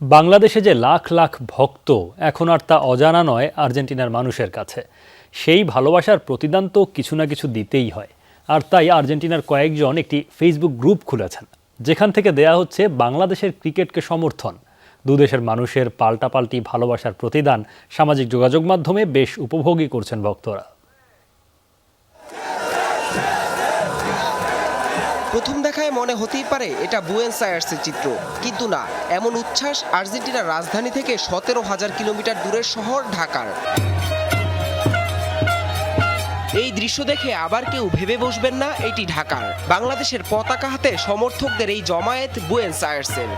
বাংলাদেশে যে লাখ লাখ ভক্ত, এখন আর তা অজানা নয় আর্জেন্টিনার মানুষের কাছে। সেই ভালোবাসার প্রতিদান তো কিছু না কিছু দিতেই হয়। আর তাই আর্জেন্টিনার কয়েকজন একটি ফেসবুক গ্রুপ খুলেছেন। যেখান থেকে দেয়া হচ্ছে, বাংলাদেশের ক্রিকেটকে সমর্থন। দুদেশের মানুষের পাল্টাপাল্টি ভালোবাসার প্রতিদান সামাজিক যোগাযোগ মাধ্যমে বেশ উপভোগী করছেন ভক্তরা। প্রথম দেখায় মনে হতেই পারে এটা বুয়েন্স আয়ার্সের চিত্র। কিন্তু না, এমন উচ্ছ্বাস আর্জেন্টিনার রাজধানী থেকে সতেরো হাজার কিলোমিটার দূরের শহর ঢাকার। এই দৃশ্য দেখে আবার কেউ ভেবে বসবেন না এটি ঢাকার। বাংলাদেশের পতাকা হাতে সমর্থকদের এই জমায়েত বুয়েন্স আয়ার্সের।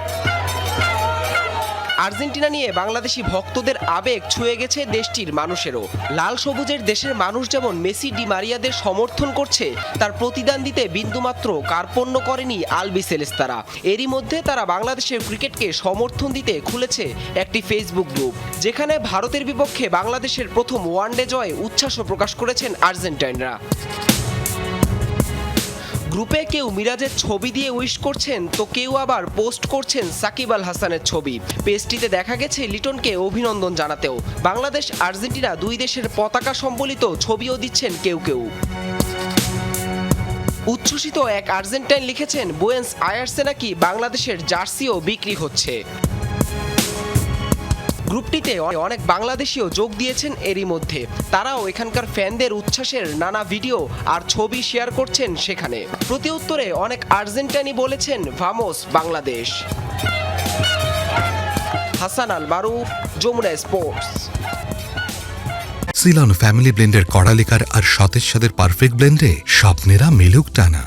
আর্জেন্টিনা নিয়ে বাংলাদেশি ভক্তদের আবেগ ছুঁয়ে গেছে দেশটির মানুষেরও। লাল সবুজের দেশের মানুষ যেমন মেসি ডি মারিয়াদের সমর্থন করছে, তার প্রতিদান দিতে বিন্দুমাত্র কার্পণ্য করেনি আলবি সেলেস্তারা। এরই মধ্যে তারা বাংলাদেশের ক্রিকেটকে সমর্থন দিতে খুলেছে একটি ফেসবুক গ্রুপ, যেখানে ভারতের বিপক্ষে বাংলাদেশের প্রথম ওয়ানডে জয়ে উচ্ছ্বাসও প্রকাশ করেছেন আর্জেন্টাইনরা। গ্রুপে কেউ মিরাজের ছবি দিয়ে উইশ করছেন, তো কেউ আবার পোস্ট করছেন সাকিব আল হাসানের ছবি। পেজটিতে দেখা গেছে লিটনকে অভিনন্দন জানাতেও। বাংলাদেশ, আর্জেন্টিনা দুই দেশের পতাকা সম্বলিত ছবিও দিচ্ছেন কেউ কেউ। উচ্ছ্বসিত এক আর্জেন্টাইন লিখেছেন, বুয়েন্স আয়ার্সে নাকি বাংলাদেশের জার্সিও বিক্রি হচ্ছে। গ্রুপটিতে অনেক বাংলাদেশিও যোগ দিয়েছেন এরই মধ্যে। তারাও এখানকার ফ্যানদের উচ্ছ্বাসের নানা ভিডিও আর ছবি শেয়ার করছেন সেখানে। প্রতি উত্তরে অনেক আর্জেন্টাইনি বলেছেন vamos Bangladesh. Hasan Al Maruf Jamuna sports. Ceylon family ব্লেন্ডের কড়ালিকার আর সতেজ সাদের পারফেক্ট ব্লেন্ডে স্বপ্নেরা মেলুক টানা।